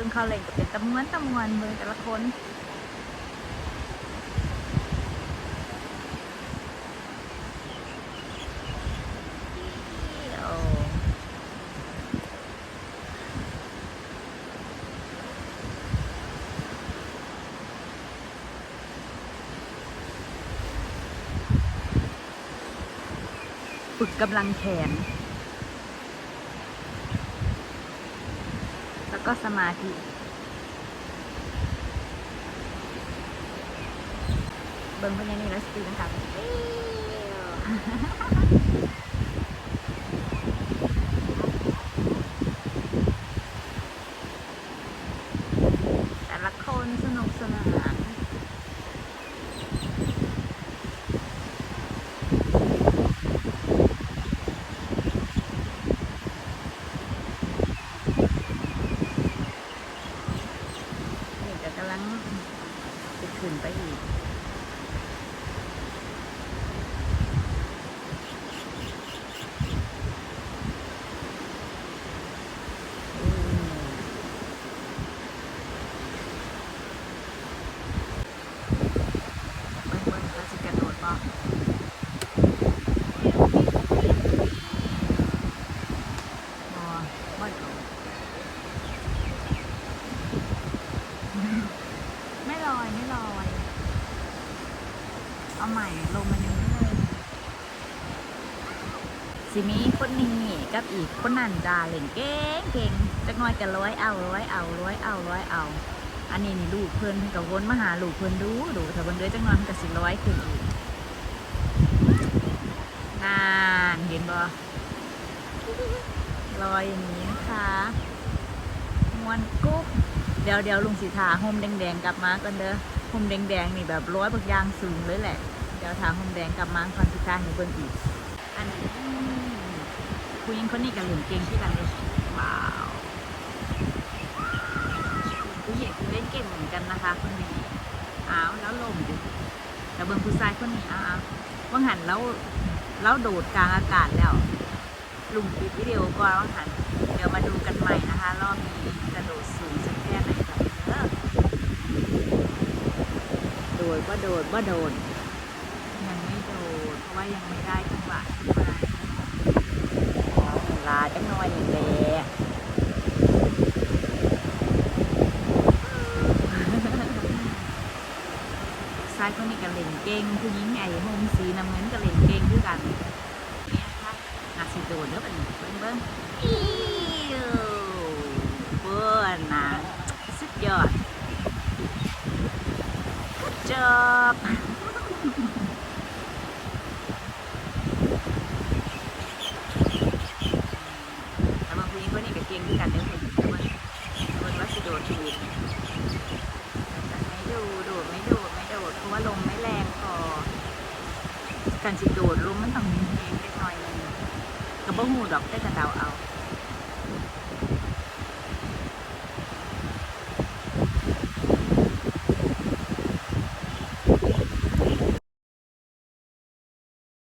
บิ่งเขาเล่นก็เป็นตะมวนตะมวนเบิ่งแต่ละคนฝึกกำลังแขน แล้วก็สมาธิ เบิ่งพญานีรัสตีนะคะแต่ละคนสนุกสนานก็กำลังจะ ขึ้นไปอีก อืมเบิ่งเบิ่งเขาสิกระโดดบ่บ่บ่โดดไม่ลอยไม่ลอย เอาใหม่ลงมานี้เลยสิมีคนนี้กับอีกคนนั่นจ้าเล่นเก่งเก่งจักน้อยกันร้อยเอาร้อยเอาร้อยเอาร้อยเอา อันนี้นี่ลูกเพิ่นกับวนมาหาลูกเพิ่นดูดูถ้าเบิ่งเด้อจักน้อยมันก็สิร้อยขึ้นอีกนานเห็นบ่ลอยอย่างนี้นะคะมวนกุ๊บเดี๋ยวเดี๋ยวลุงสีทาห่มแดงๆกลับมากันเด้อ ห่มแดงๆนี่แบบร้อยบักอยางสูงเลยแหละ เดี๋ยวทาห่มแดงกลับมาคอนสิทาให้เบิ่งอีก อันนี้ผู้หญิงคนนี้กับหลืองเก่งที่กันเลยว้าวผู้หญิงเล่นเก่งเหมือนกันนะคะ คนนี้อ้าวแล้วลมดิแต่เบิ่งผู้ชายคนนี้อ้าวว่างหันแล้วแล้วโดดกลางอากาศแล้วลุงปิดวิดีโอก่อนว่างหันเดี๋ยวมาดูกันใหม่นะคะ รอบนี้จะโดดสูงสักแค่ไหนกันเออโดด ว่าโดดว่าโดดยังไม่โดดเพราะว่ายังไม่ได้จังหวะที่มาลาจังน้อยอย่างเละซ้ายคนนี้ก็เล่นเก่งผู้หญิงไอ้โฮมสีน้ำเงินก็เล่นเก่งด้วยกันเนี่ยนะคะนาสิโดดเด้อเป็นเบิ้งเบิ้งอิ้วเบิ้ลนะสุดยอด Good job แต่บางผู้หญิงคนนี้ก็เก่งด้วยกันเด้อคุณแต่ว่าแต่ว่าว่าสิโดดถูกไม่ดูโดดไม่โดดไม่โดดเพราะว่าลมไม่แรงพอการสิโดดลมมันต้องมีแรงเล็กน้อยนึงก็บ่หูดอกได้กระเดาเอา